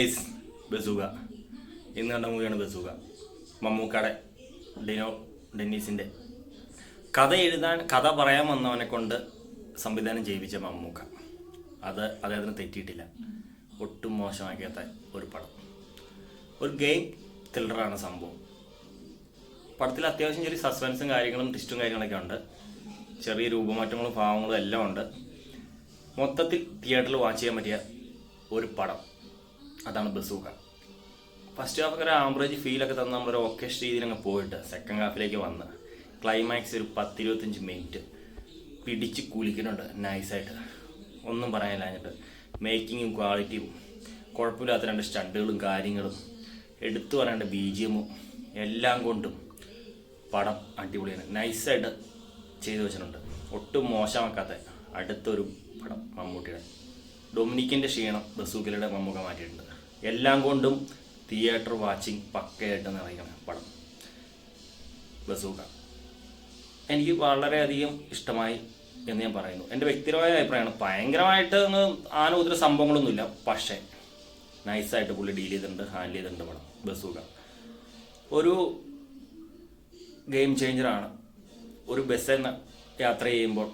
ബസൂക ഇന്ന് കണ്ട മൂവിയാണ് ബസൂക മമ്മൂക്കയുടെ ഡിനോ ഡെന്നീസിന്റെ കഥ എഴുതാൻ കഥ പറയാൻ വന്നവനെ കൊണ്ട് സംവിധാനം ചെയ്യിപ്പിച്ച മമ്മൂക്ക. അത് അദ്ദേഹത്തിന് തെറ്റിയിട്ടില്ല. ഒട്ടും മോശമാക്കാത്ത ഒരു പടം. ഒരു ഗെയിം ത്രില്ലറാണ് സംഭവം. പടത്തിൽ അത്യാവശ്യം ചെറിയ സസ്പെൻസും കാര്യങ്ങളും ട്വിസ്റ്റും കാര്യങ്ങളൊക്കെ ഉണ്ട്. ചെറിയ രൂപമാറ്റങ്ങളും ഭാവങ്ങളും എല്ലാം ഉണ്ട്. മൊത്തത്തിൽ തിയേറ്ററിൽ വാച്ച് ചെയ്യാൻ പറ്റിയ ഒരു പടം. അതാണ് ബസൂക്ക ഫസ്റ്റ് ഹാഫ് ഒരു ആവറേജ് ഫീലൊക്കെ തന്ന നമ്മളൊരു ഓക്കേഷ് രീതിയിൽ അങ്ങ് പോയിട്ട് സെക്കൻഡ് ഹാഫിലേക്ക് വന്ന്. ക്ലൈമാക്സ് ഒരു പത്തിരുപത്തഞ്ച് മിനിറ്റ് പിടിച്ച് കുലിക്കുന്നുണ്ട് നൈസായിട്ട് ഒന്നും പറയാനില്ലാഞ്ഞിട്ട് മേക്കിങ്ങും ക്വാളിറ്റിയും കുഴപ്പമില്ലാത്ത രണ്ട് സ്റ്റണ്ടുകളും കാര്യങ്ങളും. എടുത്തു പറയേണ്ട ബി ജി എമ്മും എല്ലാം കൊണ്ടും പടം അടിപൊളിയാണ്. നൈസായിട്ട് ചെയ്തു വെച്ചിട്ടുണ്ട്. ഒട്ടും മോശമാക്കാത്ത അടുത്തൊരു പടം മമ്മൂട്ടിയുടെ. ഡൊമിനിക്കിന്റെ ക്ഷീണം ബസൂക്കലയുടെ മമ്മൂക്ക മാറ്റിയിട്ടുണ്ട്. എല്ലാം കൊണ്ടും തിയേറ്റർ വാച്ചിങ് പക്കയായിട്ട് നിറയണം പടം. ബസൂക്ക. എനിക്ക് വളരെയധികം ഇഷ്ടമായി എന്ന് ഞാൻ പറയുന്നു. എന്റെ വ്യക്തിപരമായ അഭിപ്രായമാണ്. ഭയങ്കരമായിട്ട് ആന ഉതിര സംഭവങ്ങളൊന്നുമില്ല. പക്ഷേ നൈസായിട്ട് പുള്ളി ഡീൽ ചെയ്തിട്ടുണ്ട് ഹാൻഡിൽ ചെയ്തിട്ടുണ്ട് പടം ബസൂക ഒരു ഗെയിം ചേഞ്ചറാണ് ഒരു ബസ്സിൽ യാത്ര ചെയ്യുമ്പോൾ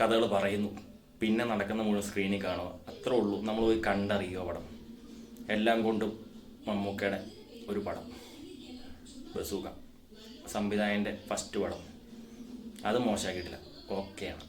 കഥകൾ പറയുന്നു. പിന്നെ നടക്കുന്ന മുഴുവൻ സ്ക്രീനിൽ കാണുക. അത്രേ ഉള്ളൂ. നമ്മൾ പോയി കണ്ടറിയുക പടം. എല്ലാം കൊണ്ടും മമ്മൂക്കയുടെ ഒരു പടം. ബസൂക. സംവിധായകന്റെ ഫസ്റ്റ് പടം. അത് മോശമാക്കിയിട്ടില്ല ഓക്കെയാണ്